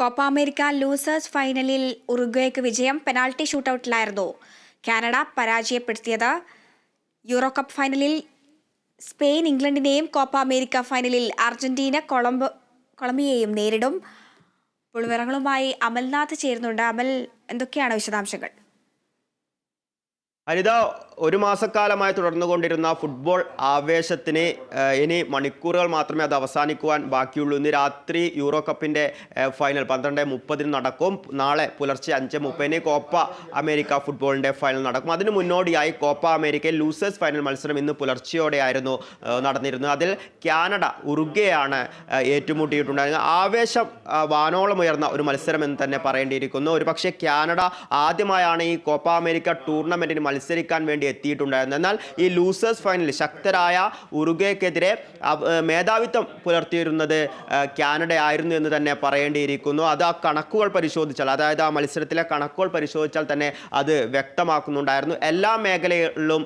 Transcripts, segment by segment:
Copa America losers ഫൈനലിൽ ഉറുഗ്വേക്ക് വിജയം പെനാൾട്ടി ഷൂട്ടൌട്ടിലായിരുന്നു. കാനഡ പരാജയപ്പെടുത്തിയത് യൂറോ കപ്പ് ഫൈനലിൽ സ്പെയിൻ ഇംഗ്ലണ്ടിനെയും കോപ്പ അമേരിക്ക ഫൈനലിൽ അർജന്റീന കൊളംബോ കൊളംബിയയെയും നേരിടും. പുളിവിറങ്ങളുമായി അമൽനാഥ് ചേരുന്നുണ്ട്. അമൽ എന്തൊക്കെയാണ് വിശദാംശങ്ങൾ? അനിത ഒരു മാസക്കാലമായി തുടർന്നുകൊണ്ടിരുന്ന ഫുട്ബോൾ ആവേശത്തിന് ഇനി മണിക്കൂറുകൾ മാത്രമേ അത് അവസാനിക്കുവാൻ ബാക്കിയുള്ളൂ. ഇന്ന് രാത്രി യൂറോ കപ്പിന്റെ ഫൈനൽ പന്ത്രണ്ട് മുപ്പതിന് നടക്കും. നാളെ പുലർച്ചെ അഞ്ച് മുപ്പതിന് കോപ്പ അമേരിക്ക ഫുട്ബോളിന്റെ ഫൈനൽ നടക്കും. അതിന് മുന്നോടിയായി കോപ്പ അമേരിക്കയിൽ ലൂസേഴ്സ് ഫൈനൽ മത്സരം ഇന്ന് പുലർച്ചെയോടെയായിരുന്നു നടന്നിരുന്നത്. അതിൽ കാനഡ ഉറുഗയാണ് ഏറ്റുമുട്ടിയിട്ടുണ്ടായിരുന്നത്. ആവേശം വാനോളം ഉയർന്ന ഒരു മത്സരം എന്ന് തന്നെ പറയേണ്ടിയിരിക്കുന്നു. ഒരു പക്ഷേ കാനഡ ആദ്യമായാണ് ഈ കോപ്പ അമേരിക്ക ടൂർണമെന്റിന് മത്സരിക്കാൻ വേണ്ടി എത്തിയിട്ടുണ്ടായിരുന്നു. എന്നാൽ ഈ ലൂസേഴ്സ് ഫൈനലിൽ ശക്തരായ ഉറുഗേക്കെതിരെ മേധാവിത്വം പുലർത്തിയിരുന്നത് കാനഡ ആയിരുന്നു എന്ന് തന്നെ പറയേണ്ടിയിരിക്കുന്നു. അത് ആ കണക്കുകൾ പരിശോധിച്ചാൽ അതായത് ആ മത്സരത്തിലെ കണക്കുകൾ പരിശോധിച്ചാൽ തന്നെ അത് വ്യക്തമാക്കുന്നുണ്ടായിരുന്നു. എല്ലാ മേഖലകളിലും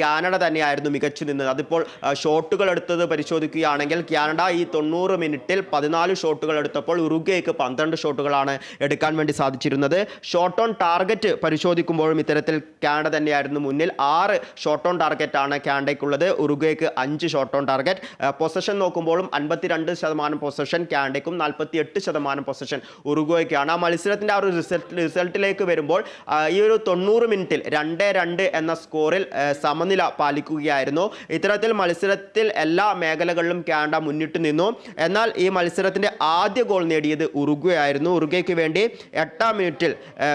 കാനഡ തന്നെയായിരുന്നു മികച്ചു നിന്നത്. അതിപ്പോൾ ഷോട്ടുകൾ എടുത്തത് പരിശോധിക്കുകയാണെങ്കിൽ കാനഡ ഈ തൊണ്ണൂറ് മിനിറ്റിൽ പതിനാല് ഷോട്ടുകൾ എടുത്തപ്പോൾ ഉറുഗേക്ക് പന്ത്രണ്ട് ഷോട്ടുകളാണ് എടുക്കാൻ വേണ്ടി സാധിച്ചിരുന്നത്. ഷോട്ട് ഓൺ ടാർഗറ്റ് പരിശോധിക്കുമ്പോഴും ഇത്തരത്തിൽ കാനഡ തന്നെയായിരുന്നു. മുന്നിൽ ആറ് ഷോട്ട് ഓൺ ടാർഗറ്റാണ് ആണ് ഉറുഗേക്ക് അഞ്ച് ഷോട്ട് ഓൺ ടാർഗറ്റ് പൊസഷൻ നോക്കുമ്പോഴും അൻപത്തിരണ്ട് ശതമാനം പൊസഷൻ ക്യാൻഡയ്ക്കും നാൽപ്പത്തി എട്ട് ശതമാനം പൊസഷൻ ഉറുഗ്വേക്കാണ്. ആ മത്സരത്തിന്റെ ആ ഒരു റിസൾട്ട് റിസൾട്ടിലേക്ക് വരുമ്പോൾ ഈ ഒരു തൊണ്ണൂറ് മിനിറ്റിൽ രണ്ട് രണ്ട് എന്ന സ്കോറിൽ സമനില പാലിക്കുകയായിരുന്നു. ഇത്തരത്തിൽ മത്സരത്തിൽ എല്ലാ മേഖലകളിലും കാനഡ മുന്നിട്ട് നിന്നു. എന്നാൽ ഈ മത്സരത്തിന്റെ ആദ്യ ഗോൾ നേടിയത് ഉറുഗ്വ ആയിരുന്നു. വേണ്ടി എട്ടാം മിനിറ്റിൽ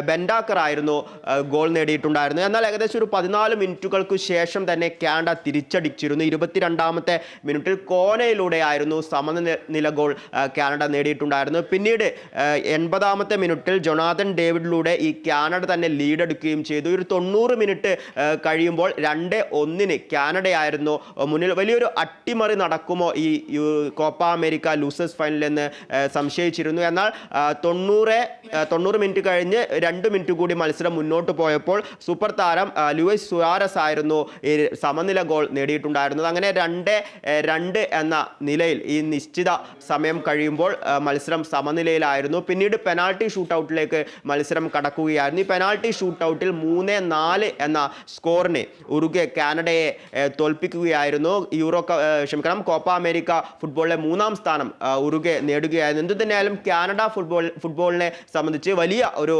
ബെൻഡാക്കർ ആയിരുന്നു ഗോൾ നേടിയിട്ടുണ്ടായിരുന്നു എന്നാൽ ഏകദേശം ഒരു പതിനാല് മിനിറ്റുകൾക്ക് ശേഷം തന്നെ കാനഡ തിരിച്ചടിച്ചിരുന്നു. ഇരുപത്തിരണ്ടാമത്തെ മിനിറ്റിൽ കോനയിലൂടെയായിരുന്നു സമനില ഗോൾ കാനഡ നേടിയിട്ടുണ്ടായിരുന്നു പിന്നീട് എൺപതാമത്തെ മിനിറ്റിൽ ജൊണാഥൻ ഡേവിഡിലൂടെ ഈ കാനഡ തന്നെ ലീഡെടുക്കുകയും ചെയ്തു. ഒരു തൊണ്ണൂറ് മിനിറ്റ് കഴിയുമ്പോൾ രണ്ട് ഒന്നിന് കാനഡയായിരുന്നു മുന്നിൽ. വലിയൊരു അട്ടിമറി നടക്കുമോ ഈ കോപ്പ അമേരിക്ക ലൂസേഴ്സ് ഫൈനലെന്ന് സംശയിച്ചിരുന്നു. എന്നാൽ തൊണ്ണൂറ് തൊണ്ണൂറ് മിനിറ്റ് കഴിഞ്ഞ് രണ്ട് മിനിറ്റ് കൂടി മത്സരം മുന്നോട്ട് പോയപ്പോൾ സൂപ്പർ താരം ആ, ലൂയിസ് സുയാരസ് ആയിരുന്നു സമനില ഗോൾ നേടിയിട്ടുണ്ടായിരുന്നത്. അങ്ങനെ രണ്ട് രണ്ട് എന്ന നിലയിൽ ഈ നിശ്ചിത സമയം കഴിയുമ്പോൾ മത്സരം സമനിലയിലായിരുന്നു. പിന്നീട് പെനാൾട്ടി ഷൂട്ടൗട്ടിലേക്ക് മത്സരം കടക്കുകയായിരുന്നു. ഈ പെനാൾട്ടി ഷൂട്ടൗട്ടിൽ മൂന്ന് നാല് എന്ന സ്കോറിനെ ഉറുഗ്വെ കാനഡയെ തോൽപ്പിക്കുകയായിരുന്നു. യൂറോ ക്ഷമിക്കണം കോപ്പ അമേരിക്ക ഫുട്ബോളിലെ മൂന്നാം സ്ഥാനം ഉറുഗ്വെ നേടുകയായിരുന്നു. എന്തു തന്നെയായാലും കാനഡ ഫുട്ബോൾ ഫുട്ബോളിനെ സംബന്ധിച്ച് വലിയ ഒരു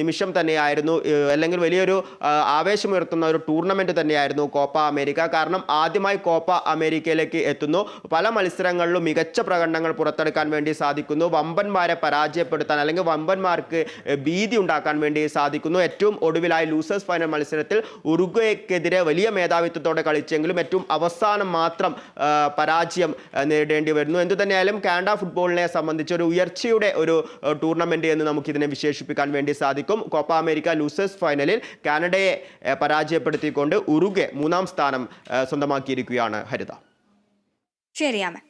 നിമിഷം തന്നെയായിരുന്നു. അല്ലെങ്കിൽ വലിയൊരു ആവേശമുയർത്തുന്ന ഒരു ടൂർണമെന്റ് തന്നെയായിരുന്നു കോപ്പ അമേരിക്ക. കാരണം ആദ്യമായി കോപ്പ അമേരിക്കയിലേക്ക് എത്തുന്നു. പല മത്സരങ്ങളിലും മികച്ച പ്രകടനങ്ങൾ പുറത്തെടുക്കാൻ വേണ്ടി സാധിക്കുന്നു. വമ്പന്മാരെ പരാജയപ്പെടുത്താൻ അല്ലെങ്കിൽ വമ്പന്മാർക്ക് ഭീതി ഉണ്ടാക്കാൻ വേണ്ടി സാധിക്കുന്നു. ഏറ്റവും ഒടുവിലായി ലൂസേഴ്സ് ഫൈനൽ മത്സരത്തിൽ ഉറുഗ്വയ്ക്കെതിരെ വലിയ മേധാവിത്വത്തോടെ കളിച്ചെങ്കിലും ഏറ്റവും അവസാനം മാത്രം പരാജയം നേടേണ്ടി വരുന്നു. എന്തു തന്നെയായാലും കാനഡ ഫുട്ബോളിനെ സംബന്ധിച്ച് ഒരു ഉയർച്ചയുടെ ഒരു ടൂർണമെന്റ് എന്ന് നമുക്കിതിനെ വിശേഷിപ്പിക്കാൻ വേണ്ടി സാധിക്കും. കോപ്പ അമേരിക്ക ലൂസേഴ്സ് ഫൈനലിൽ കാനഡയെ പരാജയപ്പെടുത്തിക്കൊണ്ട് ഉറുഗെ മൂന്നാം സ്ഥാനം സ്വന്തമാക്കിയിരിക്കുകയാണ് ഹരിത. ശരി അമൽ